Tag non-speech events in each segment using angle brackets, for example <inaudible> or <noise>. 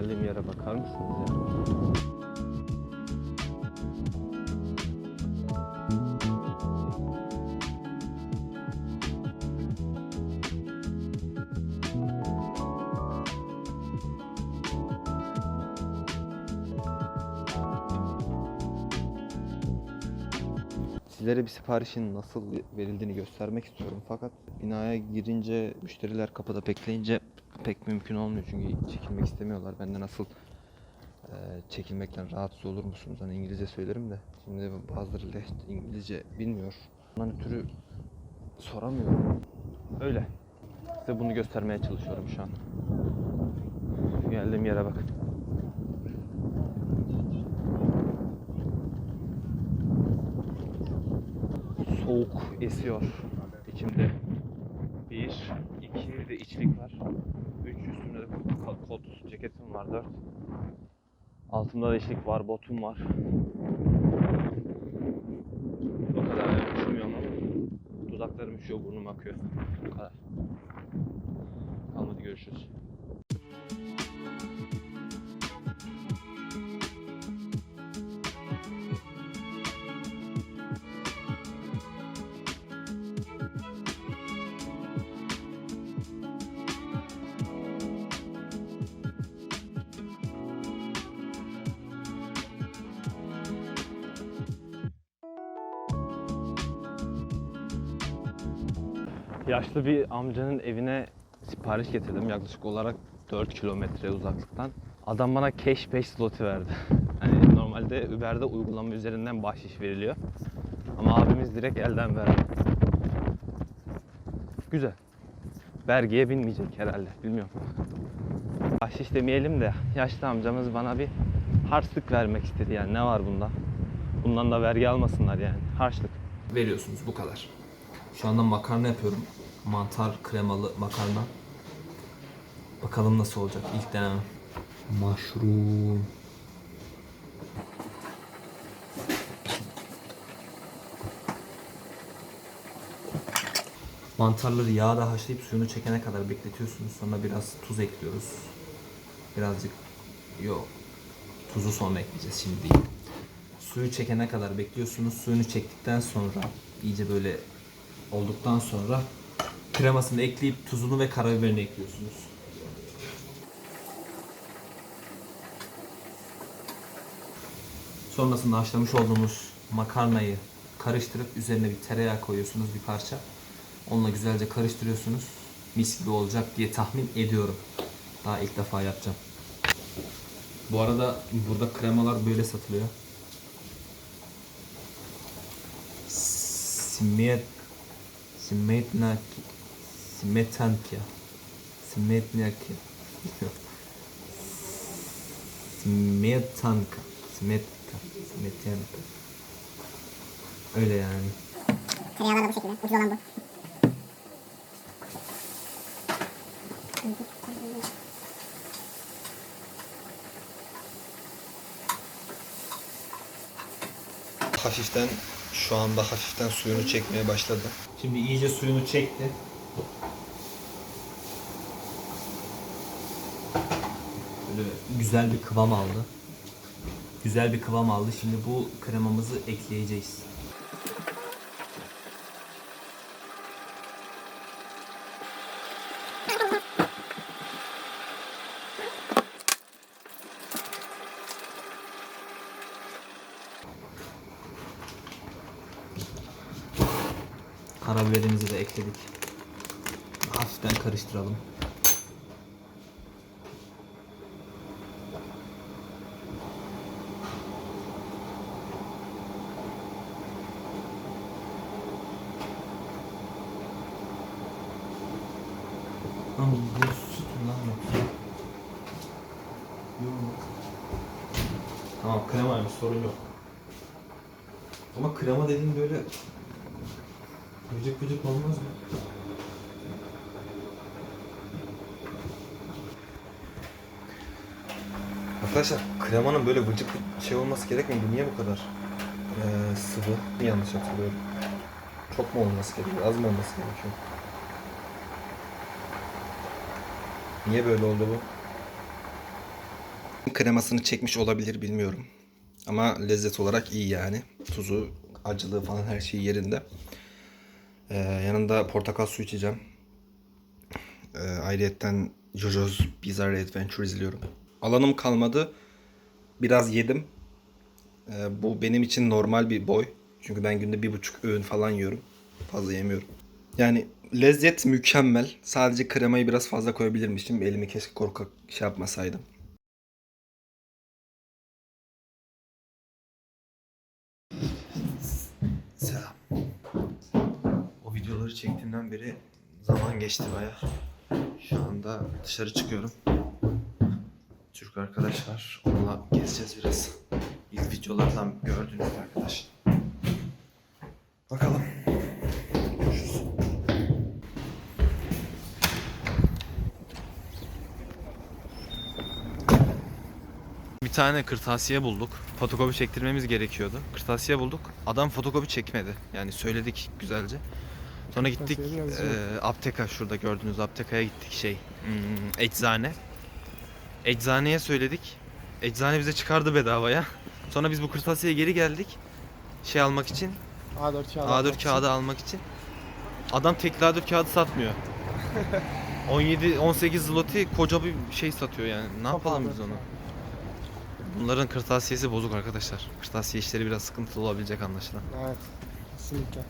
geldiğim yere bakar mısınız ya? Sizlere bir siparişin nasıl verildiğini göstermek istiyorum. Fakat binaya girince müşteriler kapıda bekleyince pek mümkün olmuyor çünkü çekilmek istemiyorlar. Ben de nasıl e, çekilmekten rahatsız olur musunuz? Hani İngilizce söylerim de şimdi bazıları da İngilizce bilmiyor. Ondan ötürü soramıyorum. Öyle. Size bunu göstermeye çalışıyorum şu an. Geldiğim yere bakın. soğuk esiyor içimde. Bir, iki de içlik var. Kot ceketim var dört. Altımda da var, botum var. O kadar yani üşümüyorum ama. Dudaklarım üşüyor, burnum akıyor. Bu kadar. Hadi görüşürüz. Yaşlı bir amcanın evine sipariş getirdim yaklaşık olarak 4 kilometre uzaklıktan. Adam bana cash pay slotu verdi. <laughs> Hani normalde Uber'de uygulama üzerinden bahşiş veriliyor. Ama abimiz direkt elden verdi. Güzel. Vergiye binmeyecek herhalde bilmiyorum. Bahşiş demeyelim de yaşlı amcamız bana bir harçlık vermek istedi yani ne var bunda? Bundan da vergi almasınlar yani harçlık. veriyorsunuz bu kadar. Şu anda makarna yapıyorum. Mantar kremalı makarna. Bakalım nasıl olacak ilk denemem. Mushroom. Mantarları yağda haşlayıp suyunu çekene kadar bekletiyorsunuz. Sonra biraz tuz ekliyoruz. Birazcık yok. Tuzu sonra ekleyeceğiz şimdi değil. Suyu çekene kadar bekliyorsunuz. Suyunu çektikten sonra iyice böyle olduktan sonra kremasını ekleyip tuzunu ve karabiberini ekliyorsunuz. Sonrasında haşlamış olduğumuz makarnayı karıştırıp üzerine bir tereyağı koyuyorsunuz bir parça. Onunla güzelce karıştırıyorsunuz. Mis gibi olacak diye tahmin ediyorum. Daha ilk defa yapacağım. Bu arada burada kremalar böyle satılıyor. Smet Smetnaki Smetankia Smetnaki Smetanka Smetka Smetanka Öyle yani. Tereyağlar da bu şekilde. Ucuz olan bu. Hafiften şu anda hafiften suyunu çekmeye başladı. Şimdi iyice suyunu çekti. Güzel bir kıvam aldı. Güzel bir kıvam aldı. Şimdi bu kremamızı ekleyeceğiz. Karabiberimizi de ekledik. Hafiften karıştıralım. Ama bu süt mü lan yoksa? Yok. Tamam kremaymış sorun yok. Ama krema dediğin böyle Vıcık vıcık olmaz mı? Arkadaşlar kremanın böyle vıcık bir şey olması gerekmiyor. Bu niye bu kadar eee, sıvı? Yanlış hatırlıyorum? Çok mu olması gerekiyor? Az mı olması gerekiyor? Niye böyle oldu bu? Kremasını çekmiş olabilir bilmiyorum. Ama lezzet olarak iyi yani. Tuzu, acılığı falan her şey yerinde. Ee, yanında portakal suyu içeceğim. Ee, ayrıyetten JoJo's Bizarre Adventure izliyorum. Alanım kalmadı. Biraz yedim. Ee, bu benim için normal bir boy. Çünkü ben günde bir buçuk öğün falan yiyorum. Fazla yemiyorum. Yani lezzet mükemmel. Sadece kremayı biraz fazla koyabilirmişim. Elimi keşke korkak şey yapmasaydım. Selam. O videoları çektiğimden beri zaman geçti baya. Şu anda dışarı çıkıyorum. Türk arkadaş var. Onunla gezeceğiz biraz. İlk videolardan gördüğünüz arkadaş. Tane kırtasiye bulduk. Fotokopi çektirmemiz gerekiyordu. Kırtasiye bulduk. Adam fotokopi çekmedi. Yani söyledik güzelce. Sonra gittik e, apteka şurada gördüğünüz aptekaya gittik şey hmm, eczane. Eczaneye söyledik. Eczane bize çıkardı bedavaya. <laughs> Sonra biz bu kırtasiyeye geri geldik. Şey almak için. A4 kağıdı. A4 kağıdı almak için. Adam tekli A4 kağıdı satmıyor. <laughs> 17 18 zloty koca bir şey satıyor yani. Ne yapalım A4 biz onu? Bunların kırtasiyesi bozuk arkadaşlar. Kırtasiye işleri biraz sıkıntılı olabilecek anlaşılan. Evet. Kesinlikle.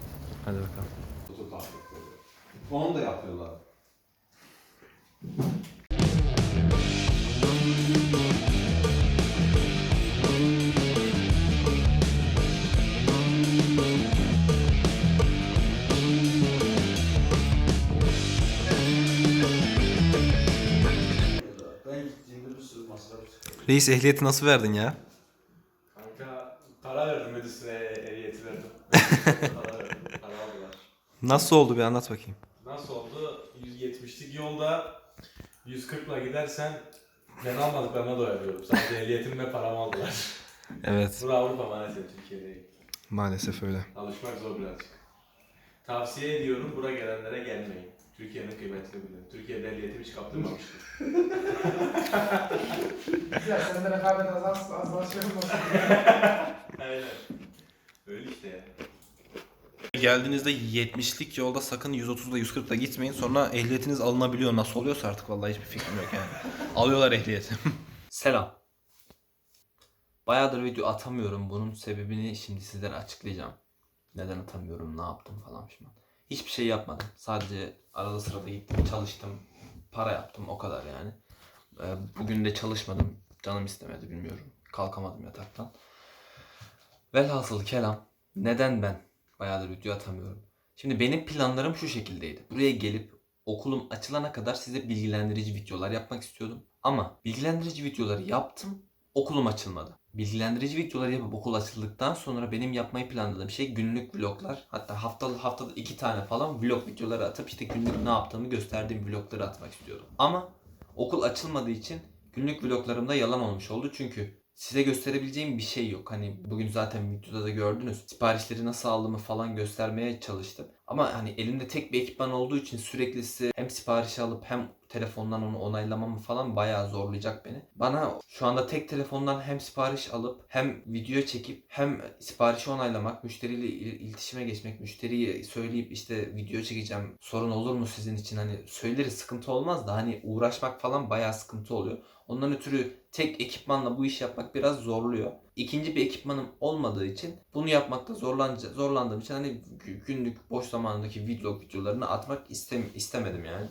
Hadi bakalım. Onu da yapıyorlar. Reis ehliyeti nasıl verdin ya? Kanka para verdim Edis'e ehliyeti verdim. <laughs> para verdim, para aldılar. Nasıl oldu bir anlat bakayım. Nasıl oldu? 170'lik yolda 140 ile gidersen ben almadıklarına doyamıyorum. Sadece ehliyetimle paramı aldılar. <laughs> Evet Bura Avrupa maalesef Türkiye'de değil. maalesef öyle. Alışmak zor birazcık. Tavsiye ediyorum bura gelenlere gelmeyin. Türkiye'nin kıymetini bilin. Türkiye'de ehliyetimi hiç kaptırmamıştım. Ya <laughs> sen de rekabet az az az şey olmasın. <laughs> Aynen. Öyle işte ya. Geldiğinizde 70'lik yolda sakın 130'da 140'da gitmeyin. Sonra ehliyetiniz alınabiliyor. Nasıl oluyorsa artık vallahi hiçbir fikrim yok yani. <laughs> Alıyorlar ehliyeti. Selam. Bayağıdır video atamıyorum. Bunun sebebini şimdi sizlere açıklayacağım. Neden atamıyorum, ne yaptım falan pişman. Hiçbir şey yapmadım. Sadece arada sırada gittim, çalıştım, para yaptım o kadar yani. Ee, Bugün de çalışmadım. Canım istemedi bilmiyorum. Kalkamadım yataktan. Velhasıl kelam. Neden ben bayağıdır video atamıyorum? Şimdi benim planlarım şu şekildeydi. Buraya gelip okulum açılana kadar size bilgilendirici videolar yapmak istiyordum. Ama bilgilendirici videoları yaptım, okulum açılmadı. Bilgilendirici videoları yapıp okul açıldıktan sonra benim yapmayı planladığım şey günlük vloglar. Hatta haftalı haftada iki tane falan vlog videoları atıp işte günlük ne yaptığımı gösterdiğim vlogları atmak istiyordum. Ama okul açılmadığı için günlük vloglarımda yalan olmuş oldu. Çünkü size gösterebileceğim bir şey yok. Hani bugün zaten videoda da gördünüz. Siparişleri nasıl aldığımı falan göstermeye çalıştım. Ama hani elimde tek bir ekipman olduğu için sürekli size hem siparişi alıp hem telefondan onu onaylamamı falan bayağı zorlayacak beni. Bana şu anda tek telefondan hem sipariş alıp hem video çekip hem siparişi onaylamak, müşteriyle il- iletişime geçmek, müşteriye söyleyip işte video çekeceğim sorun olur mu sizin için hani söyleriz sıkıntı olmaz da hani uğraşmak falan bayağı sıkıntı oluyor. Ondan ötürü tek ekipmanla bu işi yapmak biraz zorluyor. İkinci bir ekipmanım olmadığı için bunu yapmakta zorlanca, zorlandığım için hani gü- günlük boş zamanındaki vlog videolarını atmak istem istemedim yani.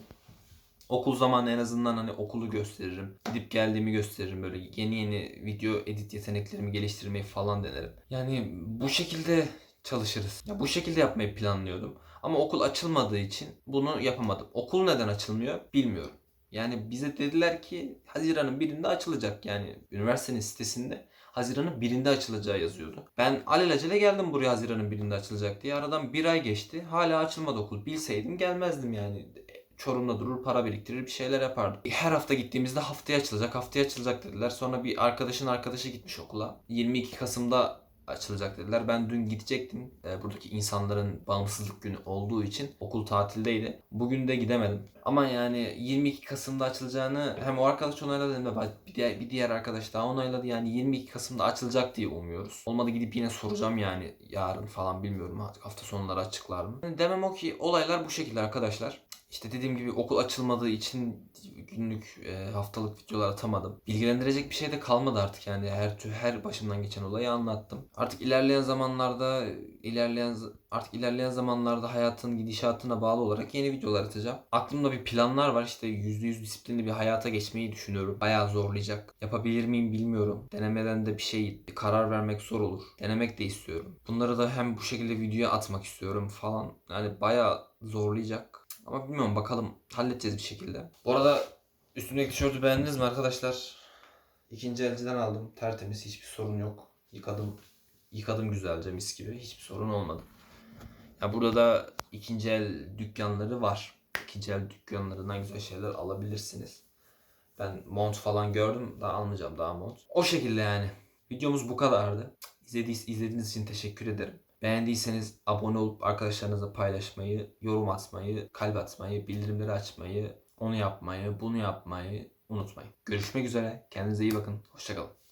Okul zamanı en azından hani okulu gösteririm. Gidip geldiğimi gösteririm. Böyle yeni yeni video edit yeteneklerimi geliştirmeyi falan denerim. Yani bu şekilde çalışırız. Ya bu şekilde yapmayı planlıyordum. Ama okul açılmadığı için bunu yapamadım. Okul neden açılmıyor bilmiyorum. Yani bize dediler ki Haziran'ın birinde açılacak yani üniversitenin sitesinde Haziran'ın birinde açılacağı yazıyordu. Ben alelacele geldim buraya Haziran'ın birinde açılacak diye. Aradan bir ay geçti. Hala açılmadı okul. Bilseydim gelmezdim yani. Çorum'da durur para biriktirir bir şeyler yapardım. Her hafta gittiğimizde haftaya açılacak haftaya açılacak dediler. Sonra bir arkadaşın arkadaşı gitmiş okula. 22 Kasım'da açılacak dediler. Ben dün gidecektim. E, buradaki insanların bağımsızlık günü olduğu için okul tatildeydi. Bugün de gidemedim. Ama yani 22 Kasım'da açılacağını hem o arkadaş onayladı hem de bir diğer, bir diğer arkadaş daha onayladı. Yani 22 Kasım'da açılacak diye umuyoruz. Olmadı gidip yine soracağım yani yarın falan bilmiyorum. Hafta sonları açıklar mı? Demem o ki olaylar bu şekilde arkadaşlar. İşte dediğim gibi okul açılmadığı için günlük e, haftalık videolar atamadım. Bilgilendirecek bir şey de kalmadı artık yani her tür her başımdan geçen olayı anlattım. Artık ilerleyen zamanlarda ilerleyen artık ilerleyen zamanlarda hayatın gidişatına bağlı olarak yeni videolar atacağım. Aklımda bir planlar var işte %100 disiplinli bir hayata geçmeyi düşünüyorum. Bayağı zorlayacak. Yapabilir miyim bilmiyorum. Denemeden de bir şey bir karar vermek zor olur. Denemek de istiyorum. Bunları da hem bu şekilde videoya atmak istiyorum falan. Yani bayağı zorlayacak. Ama bilmiyorum bakalım halledeceğiz bir şekilde. Bu arada üstümdeki tişörtü beğendiniz mi arkadaşlar? İkinci elciden aldım. Tertemiz hiçbir sorun yok. Yıkadım. Yıkadım güzelce mis gibi. Hiçbir sorun olmadı. Ya burada da ikinci el dükkanları var. İkinci el dükkanlarından güzel şeyler alabilirsiniz. Ben mont falan gördüm. Daha almayacağım daha mont. O şekilde yani. Videomuz bu kadardı. İzlediğiniz, izlediğiniz için teşekkür ederim. Beğendiyseniz abone olup arkadaşlarınızla paylaşmayı, yorum atmayı, kalp atmayı, bildirimleri açmayı, onu yapmayı, bunu yapmayı unutmayın. Görüşmek üzere. Kendinize iyi bakın. Hoşçakalın.